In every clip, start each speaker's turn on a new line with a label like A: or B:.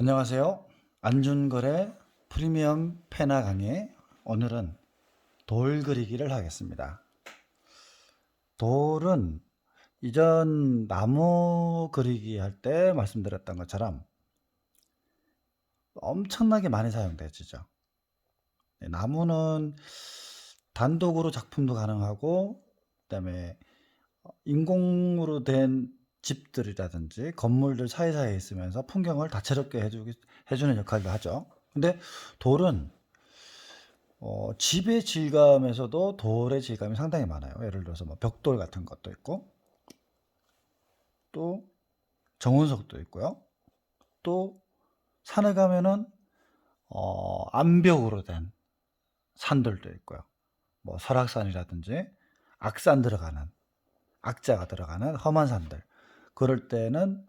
A: 안녕하세요. 안준걸의 프리미엄 페나 강의. 오늘은 돌 그리기를 하겠습니다. 돌은 이전 나무 그리기 할 때 말씀드렸던 것처럼 엄청나게 많이 사용되죠. 네, 나무는 단독으로 작품도 가능하고, 그다음에 인공으로 된 집들이라든지 건물들 사이사이에 있으면서 풍경을 다채롭게 해주기, 해주는 역할도 하죠. 근데 돌은 어, 집의 질감에서도 돌의 질감이 상당히 많아요. 예를 들어서 뭐 벽돌 같은 것도 있고, 또 정운석도 있고요. 또 산에 가면은 어, 암벽으로 된 산들도 있고요. 뭐 설악산이라든지 악산 들어가는 악자가 들어가는 험한 산들 그럴 때는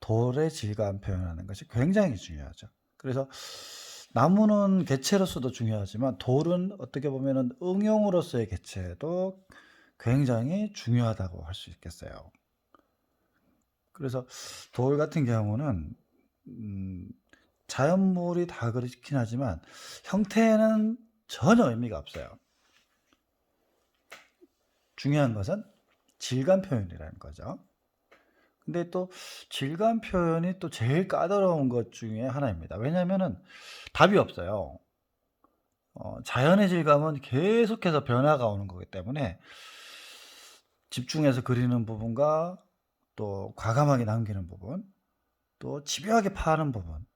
A: 돌의 질감 표현하는 것이 굉장히 중요하죠. 그래서 나무는 개체로서도 중요하지만 돌은 어떻게 보면은 응용으로서의 개체도 굉장히 중요하다고 할 수 있겠어요. 그래서 돌 같은 경우는 음, 자연물이 다 그렇긴 하지만 형태에는 전혀 의미가 없어요. 중요한 것은 질감 표현이라는 거죠. 근데 또 질감 표현이 또 제일 까다로운 것 중에 하나입니다. 왜냐면은 답이 없어요. 어, 자연의 질감은 계속해서 변화가 오는 거기 때문에 집중해서 그리는 부분과 또 과감하게 남기는 부분, 또 집요하게 파는 부분,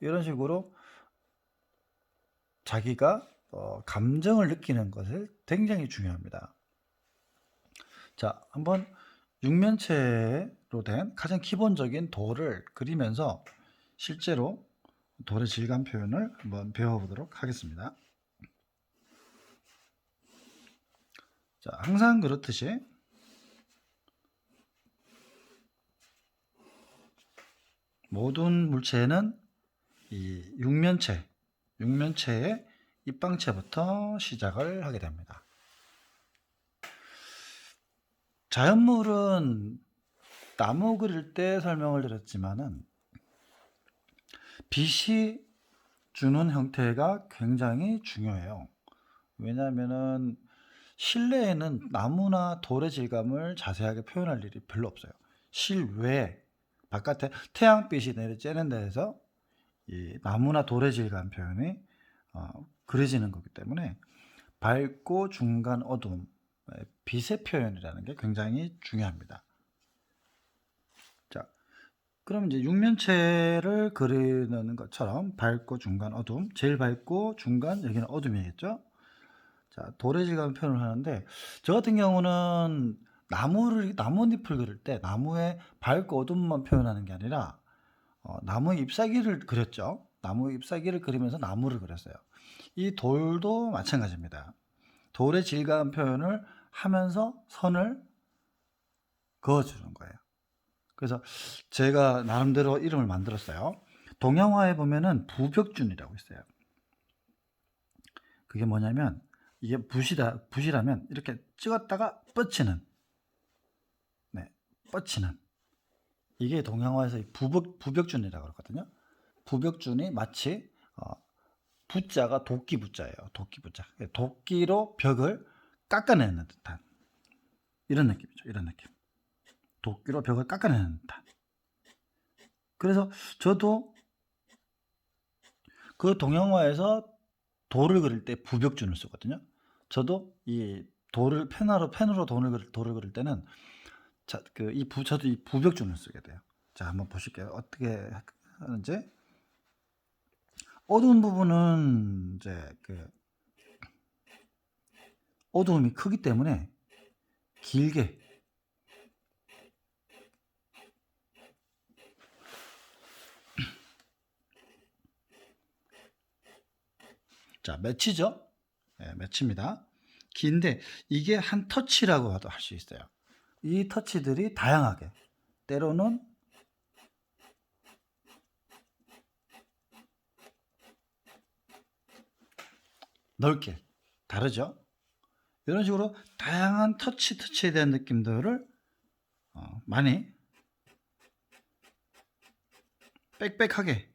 A: 이런 식으로 자기가 어, 감정을 느끼는 것을 굉장히 중요합니다. 자, 한번 육면체로 된 가장 기본적인 돌을 그리면서 실제로 돌의 질감 표현을 한번 배워보도록 하겠습니다. 자, 항상 그렇듯이 모든 물체는 이 육면체, 육면체의 입방체부터 시작을 하게 됩니다. 자연물은 나무 그릴 때 설명을 드렸지만은 빛이 주는 형태가 굉장히 중요해요. 왜냐하면은 실내에는 나무나 돌의 질감을 자세하게 표현할 일이 별로 없어요. 실외 바깥에 태양빛이 내려 쬐는 데에서 이 나무나 돌의 질감 표현이 어, 그려지는 거기 때문에 밝고 중간 어두움 빛의 표현이라는 게 굉장히 중요합니다. 자, 그럼 이제 육면체를 그리는 것처럼 밝고 중간 어둠, 제일 밝고 중간 여기는 어둠이겠죠. 자, 질감 표현을 하는데 저 같은 경우는 나무를 나뭇잎을 그릴 때 나무의 밝고 어둠만 표현하는 게 아니라 어, 나무 잎사귀를 그렸죠. 나무 잎사귀를 그리면서 나무를 그렸어요. 이 돌도 마찬가지입니다. 돌의 질감 표현을 하면서 선을 그어주는 거예요. 그래서 제가 나름대로 이름을 만들었어요. 동양화에 보면은 부벽준이라고 있어요. 그게 뭐냐면 이게 붓이다 붓이라면 이렇게 찍었다가 뻗치는 네 뻗치는 이게 동양화에서 이 부벽 부벽준이라고 그러거든요. 부벽준이 마치 어, 부자가 도끼 부자예요. 도끼 부자. 도끼로 벽을 깎아내는 듯한 이런 느낌이죠. 이런 느낌. 도끼로 벽을 듯한. 그래서 저도 그 동양화에서 돌을 그릴 때 부벽준을 쓰거든요. 저도 이 돌을 펜으로 펜으로 돌을 그릴, 돌을 그릴 때는 자, 그 이 부, 저도 이 부벽준을 쓰게 돼요. 자, 한번 보실게요. 어떻게 하는지. 어두운 부분은 이제 그 어두움이 크기 때문에 길게 자 매치죠? 네, 매치입니다. 긴데 이게 한 터치라고 할 수 있어요. 이 터치들이 다양하게 때로는 넓게 다르죠? 이런 식으로 다양한 터치 터치에 대한 느낌들을 어, 많이 빽빽하게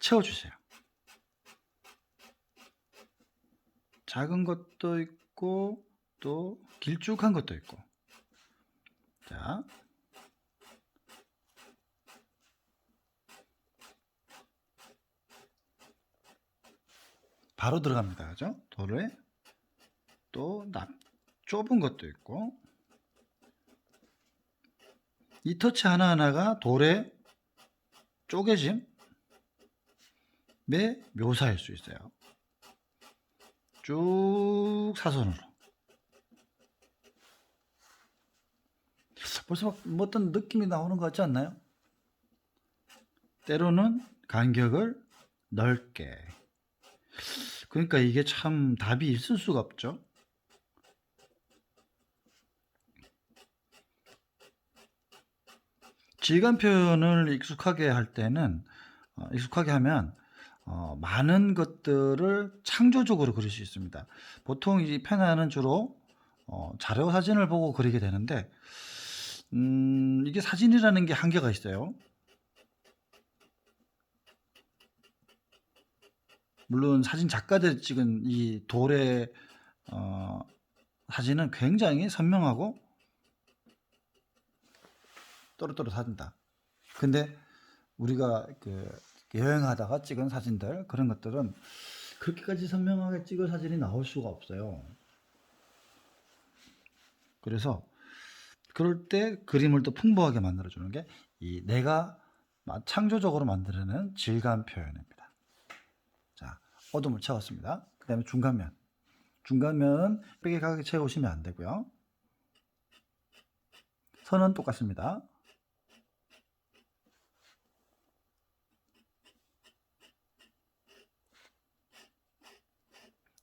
A: 채워주세요. 작은 것도 있고 또 길쭉한 것도 있고 자 바로 들어갑니다. 그죠? 돌에 또 납, 좁은 것도 있고 이 터치 하나하나가 돌의 쪼개짐의 묘사일 수 있어요. 쭉 사선으로. 벌써 막뭐 어떤 느낌이 나오는 것 같지 않나요? 때로는 간격을 넓게. 그러니까 이게 참 답이 있을 수가 없죠. 질감 표현을 익숙하게 할 때는 어, 익숙하게 하면 어, 많은 것들을 창조적으로 그릴 수 있습니다. 보통 이 펜화는 주로 어, 자료 사진을 보고 그리게 되는데 음, 이게 사진이라는 게 한계가 있어요. 물론 사진 작가들이 찍은 이 돌의 어, 사진은 굉장히 선명하고 또렷또렷하다. 근데 우리가 그 여행하다가 찍은 사진들 그런 것들은 그렇게까지 선명하게 찍은 사진이 나올 수가 없어요. 그래서 그럴 때 그림을 또 풍부하게 만들어주는 게 이 내가 마- 창조적으로 만들어낸 질감 표현입니다. 자, 어둠을 채웠습니다. 그 다음에 중간면. 중간면은 빽빽하게 채우시면 안 되고요. 선은 똑같습니다.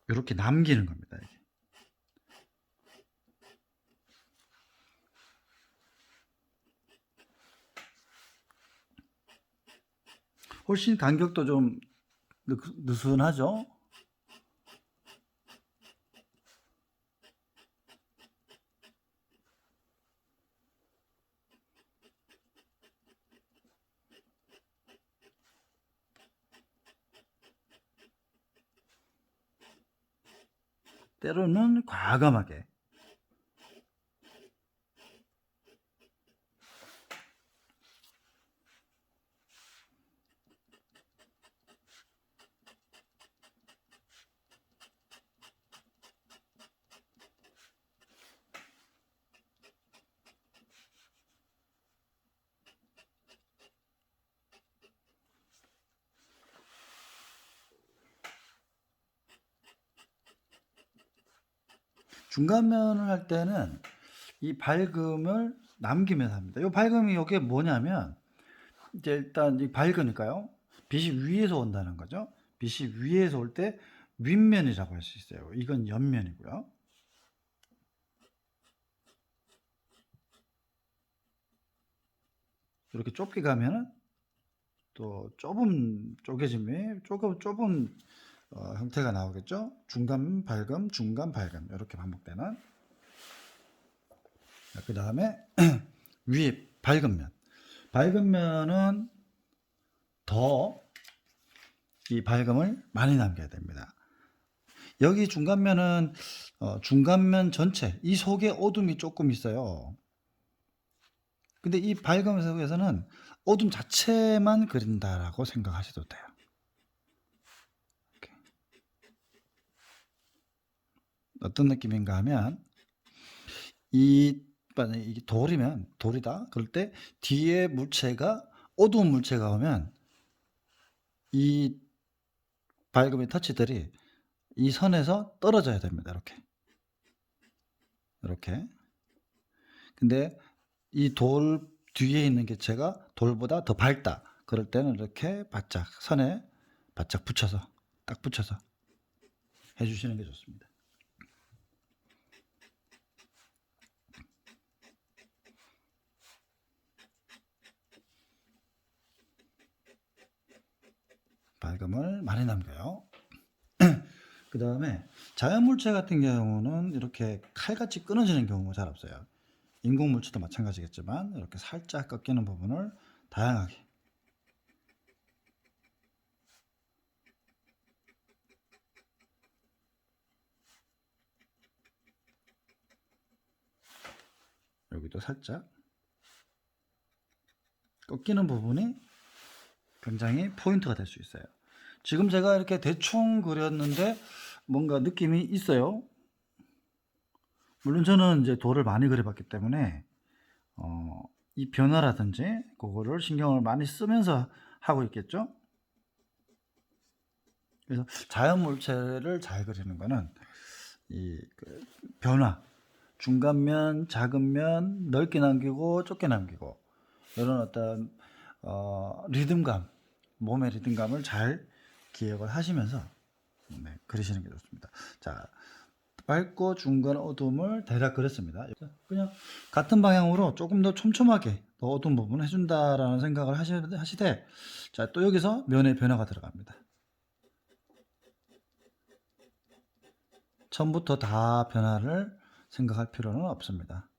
A: 이렇게 남기는 겁니다. 훨씬 간격도 좀 느- 느슨하죠? 때로는 과감하게 중간면을 할 때는 이 밝음을 남기면서 합니다. 이 밝음이 이게 뭐냐면 이제 일단 이 밝으니까요. 빛이 위에서 온다는 거죠. 빛이 위에서 올 때 윗면이라고 할 수 있어요. 이건 옆면이고요. 이렇게 좁게 가면은 또 좁은 쪼개짐이 조금 좁은 어, 형태가 나오겠죠. 중간 밝음, 중간 밝음 이렇게 반복되는. 그 다음에 위에 밝은 면. 밝은 면은 더 이 밝음을 많이 남겨야 됩니다. 여기 중간면은 어, 중간면 전체 이 속에 어둠이 조금 있어요. 근데 이 밝음 속에서는 어둠 자체만 그린다라고 생각하셔도 돼요. 이렇게. 어떤 느낌인가 하면 이 만약에 돌이면 돌이다. 그럴 때 뒤에 물체가 어두운 물체가 오면 이 밝음의 터치들이 이 선에서 떨어져야 됩니다. 이렇게. 이렇게. 근데 이 돌 뒤에 있는 개체가 돌보다 더 밝다. 그럴 때는 이렇게 바짝 선에 바짝 붙여서 딱 붙여서 해주시는 게 좋습니다. 자금을 많이 남겨요. 그 다음에 자연물체 같은 경우는 이렇게 칼같이 끊어지는 경우가 잘 없어요. 인공물체도 마찬가지겠지만 이렇게 살짝 꺾이는 부분을 다양하게 여기도 살짝 꺾이는 부분이 굉장히 포인트가 될 수 있어요. 지금 제가 이렇게 대충 그렸는데 뭔가 느낌이 있어요. 물론 저는 이제 돌을 많이 그려봤기 때문에 어, 이 변화라든지 그거를 신경을 많이 쓰면서 하고 있겠죠. 그래서 자연 물체를 잘 그리는 거는 이 그 변화, 중간면, 작은 면, 넓게 남기고 좁게 남기고 이런 어떤 어, 리듬감, 몸의 리듬감을 잘 기억을 하시면서 네, 그리시는 게 좋습니다. 자, 밝고 중간 어둠을 대략 그렸습니다. 그냥 같은 방향으로 조금 더 촘촘하게 더 어두운 부분을 해준다라는 생각을 하시, 하시되 자, 또 여기서 면의 변화가 들어갑니다. 처음부터 다 변화를 생각할 필요는 없습니다.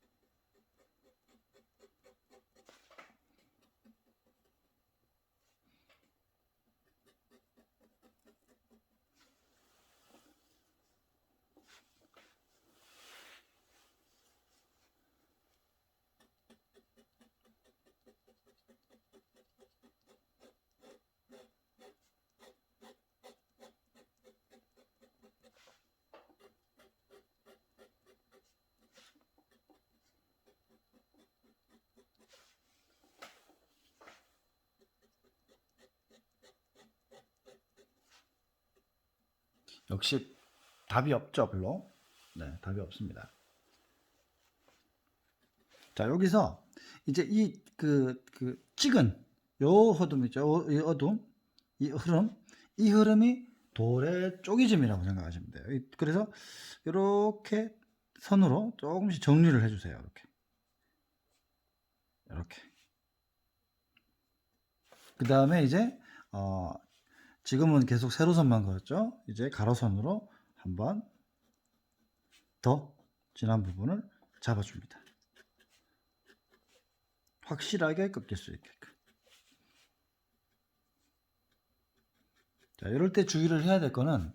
A: 역시 답이 없죠, 별로. 네, 답이 없습니다. 자, 여기서 이제 이 그 그 찍은 요 어둠 있죠, 이 어둠, 이 흐름, 이 흐름이 돌의 쪼개짐이라고 생각하시면 돼요. 이- 그래서 이렇게 선으로 조금씩 정리를 해주세요. 이렇게, 이렇게. 그 다음에 이제 어, 지금은 계속 세로선만 그었죠. 이제 가로선으로 한번 더 진한 부분을 잡아줍니다. 확실하게 꺾일 수 있게끔. 자, 이럴 때 주의를 해야 될 거는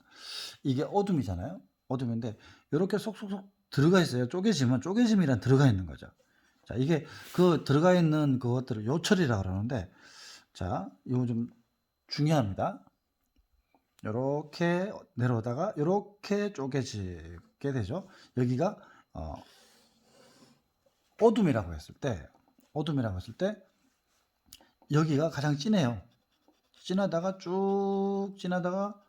A: 이게 어둠이잖아요. 어둠인데 이렇게 쏙쏙쏙 들어가 있어요. 쪼개지면 쪼개짐이란 들어가 있는 거죠. 자, 이게 그 들어가 있는 그것들을 요철이라 그러는데 자, 이거 좀 중요합니다. 이렇게 내려오다가 이렇게 쪼개지게 되죠. 여기가 어, 어둠이라고 했을 때 어둠이라고 했을 때 여기가 가장 진해요. 진하다가 쭉 진하다가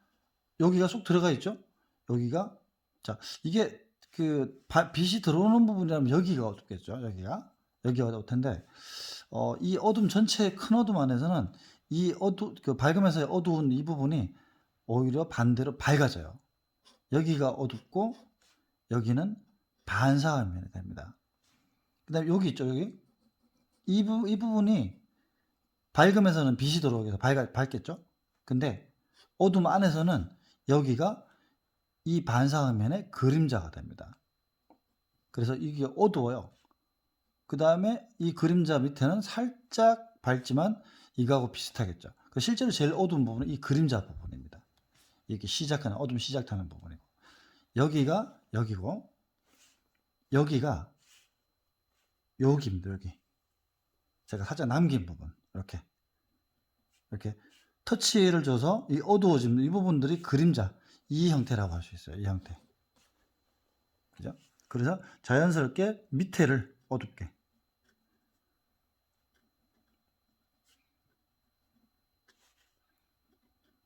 A: 여기가 쏙 들어가 있죠. 여기가 자 이게 그 바- 빛이 들어오는 부분이라면 여기가 어둡겠죠. 여기가 여기가 어두울 텐데 어, 이 어둠 전체 큰 어둠 안에서는 이 어두 그 밝으면서 어두운 이 부분이 오히려 반대로 밝아져요. 여기가 어둡고 여기는 반사화면이 됩니다. 그 다음에 여기 있죠 여기 이, 부, 이 부분이 밝으면서는 빛이 들어오게 해서 밝, 밝겠죠. 근데 어둠 안에서는 여기가 이 반사화면의 그림자가 됩니다. 그래서 이게 어두워요. 그 다음에 이 그림자 밑에는 살짝 밝지만 이거하고 비슷하겠죠. 그 실제로 제일 어두운 부분은 이 그림자 부분입니다. 이렇게 시작하는 어둠 시작하는 부분이고 여기가 여기고 여기가 여기입니다. 여기 제가 살짝 남긴 부분 이렇게 이렇게 터치를 줘서 이 어두워지는 이 부분들이 그림자 이 형태라고 할 수 있어요. 이 형태. 그죠? 그래서 자연스럽게 밑에를 어둡게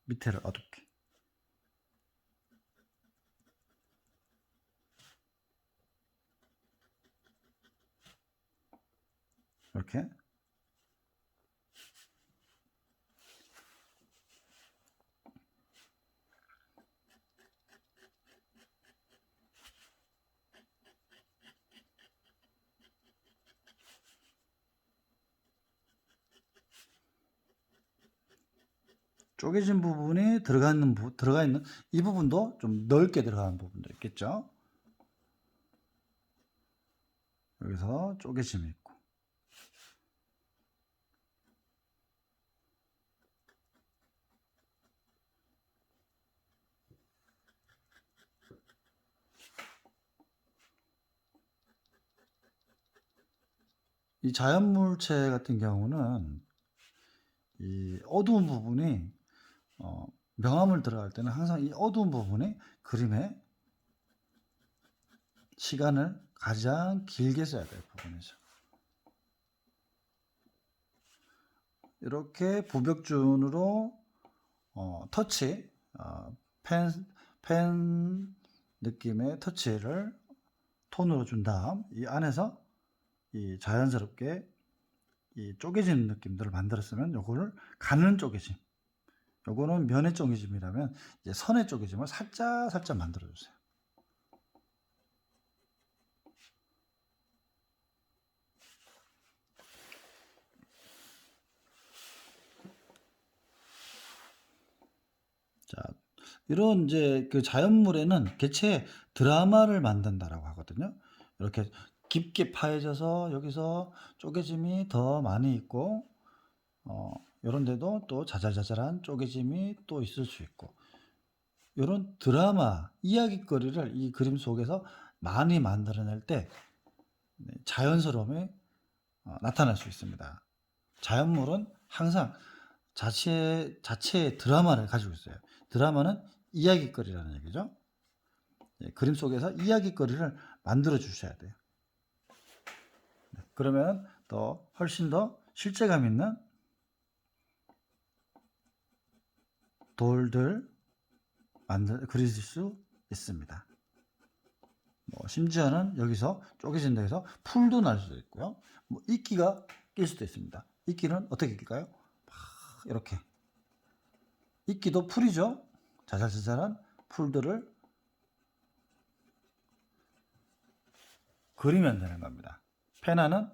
A: 밑에를 어둡게 이렇게 쪼개진 부분이 들어가 있는 부, 들어가 있는 이 부분도 좀 넓게 들어가는 부분도 있겠죠. 여기서 쪼개짐이 있고 이 자연 물체 같은 경우는 이 어두운 부분이 어, 명암을 들어갈 때는 항상 이 어두운 부분이 그림에 시간을 가장 길게 써야 돼요 부분이죠. 이렇게 부벽준으로 어, 터치 어, 펜, 펜 느낌의 터치를 톤으로 준 다음 이 안에서 이 자연스럽게 이 쪼개지는 느낌들을 만들었으면 요거를 가는 쪼개짐 요거는 면의 쪼개짐이라면 이제 선의 쪼개짐을 살짝 살짝 만들어 주세요. 자, 이런 이제 그 자연물에는 개체 드라마를 만든다라고 하거든요. 이렇게 깊게 파여져서 여기서 쪼개짐이 더 많이 있고, 어, 이런 데도 또 자잘자잘한 쪼개짐이 또 있을 수 있고, 이런 드라마, 이야기거리를 이 그림 속에서 많이 만들어낼 때 네, 자연스러움이 어, 나타날 수 있습니다. 자연물은 항상 자체, 자체의 드라마를 가지고 있어요. 드라마는 이야기거리라는 얘기죠. 예, 그림 속에서 이야기거리를 만들어 주셔야 돼요. 네, 그러면 더 훨씬 더 실제감 있는 돌들 만들 그리실 수 있습니다. 뭐 심지어는 여기서 쪼개진 데에서 풀도 날 수도 있고요. 뭐 이끼가 낄 수도 있습니다. 이끼는 어떻게 낄까요? 이렇게 이끼도 풀이죠. 자잘자잘한 풀들을 그리면 되는 겁니다. 페나는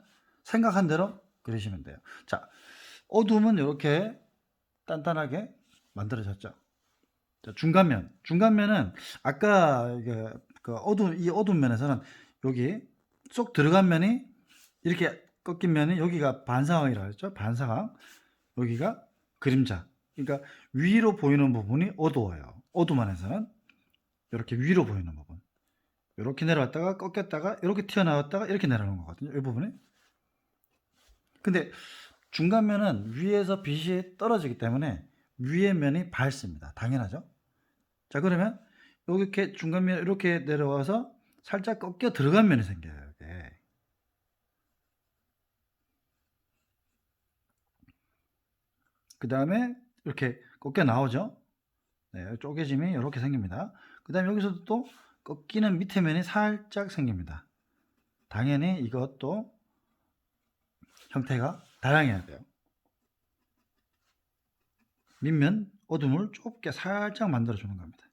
A: 생각한 대로 그리시면 돼요. 자, 어둠은 이렇게 단단하게 만들어졌죠. 자, 중간면. 중간면은 아까 그 어두운 이 어두운 면에서는 여기 쏙 들어간 면이 이렇게 꺾인 면이 여기가 반상황이라고 했죠. 반상황. 여기가 그림자. 그러니까 위로 보이는 부분이 어두워요. 어둠 안에서는 이렇게 위로 보이는 부분. 이렇게 내려왔다가 꺾였다가 이렇게 튀어나왔다가 이렇게 내려오는 거거든요. 이 부분이. 근데 중간면은 위에서 빛이 떨어지기 때문에 위의 면이 밝습니다. 당연하죠. 자 그러면 이렇게 중간면 이렇게 내려와서 살짝 꺾여 들어간 면이 생겨요. 이게. 그 다음에 이렇게 꺾여 나오죠. 네, 쪼개짐이 이렇게 생깁니다. 그 다음에 여기서도 또 꺾이는 밑에 면이 살짝 생깁니다. 당연히 이것도 형태가 다양해야 돼요. 밑면 어둠을 좁게 살짝 만들어 주는 겁니다.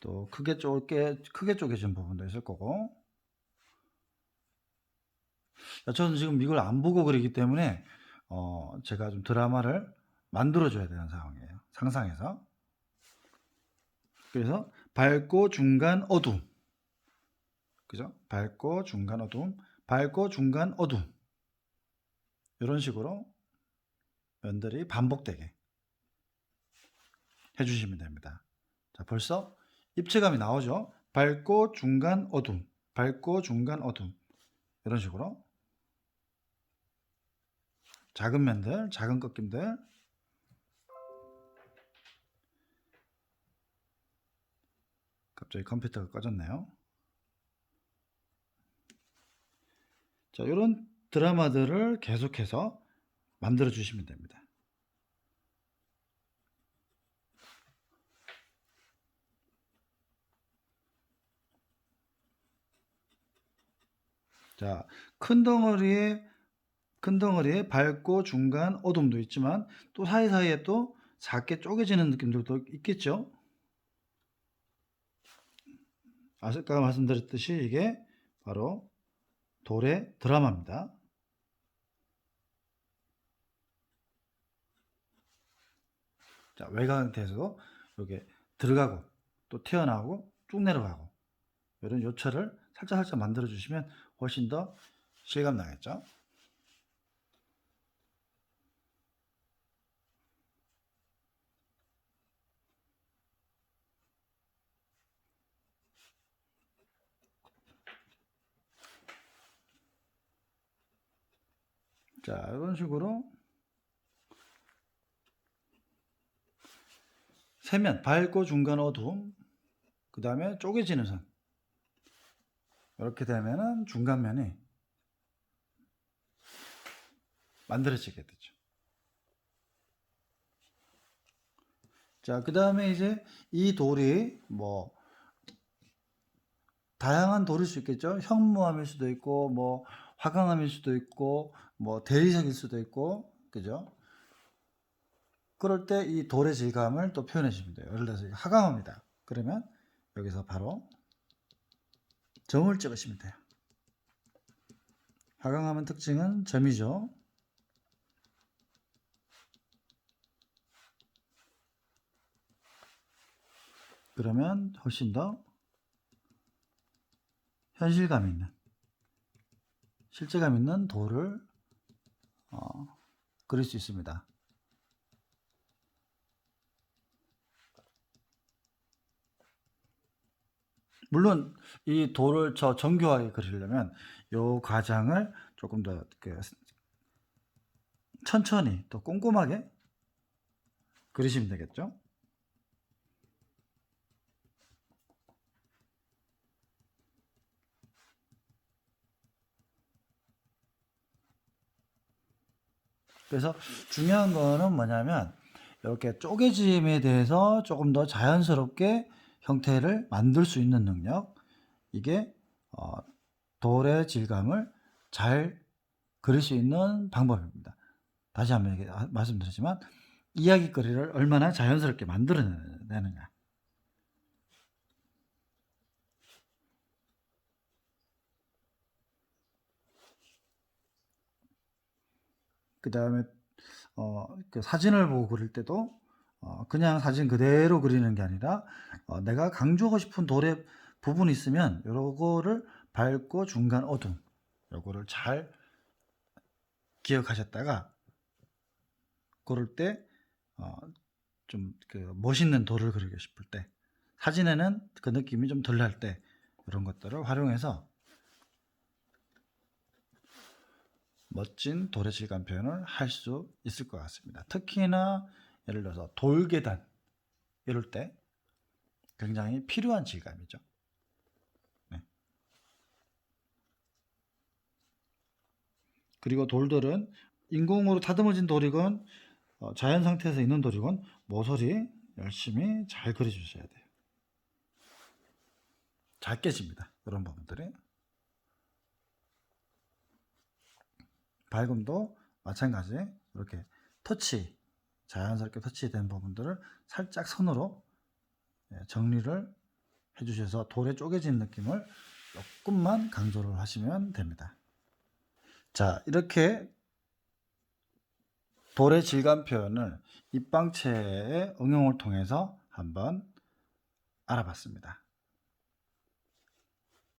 A: 또 크게 쪼개 크게 쪼개진 부분도 있을 거고. 저는 지금 이걸 안 보고 그리기 때문에 어 제가 좀 드라마를 만들어 줘야 되는 상황이에요. 상상해서. 그래서 밝고 중간 어둠. 그죠? 밝고 중간 어둠, 밝고 중간 어둠. 이런 식으로 면들이 반복되게 해주시면 됩니다. 자, 벌써 입체감이 나오죠? 밝고 중간 어둠, 밝고 중간 어둠. 이런 식으로 작은 면들, 작은 꺾임들 갑자기 컴퓨터가 꺼졌네요. 자, 이런 드라마들을 계속해서 만들어 주시면 됩니다. 자, 큰 덩어리에 큰 덩어리에 밝고 중간 어둠도 있지만 또 사이사이에 또 작게 쪼개지는 느낌들도 있겠죠. 아까 말씀드렸듯이 이게 바로 돌의 드라마입니다. 자, 외곽 상태에서도 이게 들어가고 또 튀어나오고 쭉 내려가고 이런 요철을 살짝 살짝 만들어 주시면 훨씬 더 실감 나겠죠. 자, 이런 식으로 세면 밝고 중간 어두움, 그 다음에 쪼개지는 선. 이렇게 되면은 중간면이 만들어지게 되죠. 자, 그 다음에 이제 이 돌이 뭐 다양한 돌일 수 있겠죠. 현무암일 수도 있고, 뭐 화강암일 수도 있고, 뭐 대리석일 수도 있고, 그죠? 그럴 때 이 돌의 질감을 또 표현해 주시면 돼요. 예를 들어서 화강암이다. 그러면 여기서 바로 점을 찍으시면 돼요. 화강암은 특징은 점이죠. 그러면 훨씬 더 현실감 있는 실제감 있는 돌을 어, 그릴 수 있습니다. 물론 이 돌을 저 정교하게 그리려면 요 과장을 조금 더그 천천히 또 꼼꼼하게 그리시면 되겠죠. 그래서 중요한 거는 뭐냐면 이렇게 쪼개짐에 대해서 조금 더 자연스럽게 형태를 만들 수 있는 능력 이게 어, 돌의 질감을 잘 그릴 수 있는 방법입니다. 다시 한번 아, 말씀드리지만 이야기거리를 얼마나 자연스럽게 만들어내느냐 그 다음에 어, 그 사진을 보고 그릴 때도 어, 그냥 사진 그대로 그리는 게 아니라 어, 내가 강조하고 싶은 돌의 부분이 있으면 요거를 밝고 중간 어둠 요거를 잘 기억하셨다가 그럴 때 어, 좀그 멋있는 돌을 그리고 싶을 때 사진에는 그 느낌이 좀 덜 날 때 이런 것들을 활용해서 멋진 돌의 질감 표현을 할 수 있을 것 같습니다. 특히나 예를 들어서 돌계단 이럴 때 굉장히 필요한 질감이죠. 네. 그리고 돌들은 인공으로 다듬어진 돌이건 어, 자연 상태에서 있는 돌이건 모서리 열심히 잘 그려주셔야 돼요. 잘 깨집니다. 이런 부분들이. 밝음도 마찬가지 이렇게 터치 자연스럽게 터치된 부분들을 살짝 손으로 예, 정리를 해주셔서 돌에 쪼개진 느낌을 조금만 강조를 하시면 됩니다. 자 이렇게 돌의 질감 표현을 입방체의 응용을 통해서 한번 알아봤습니다.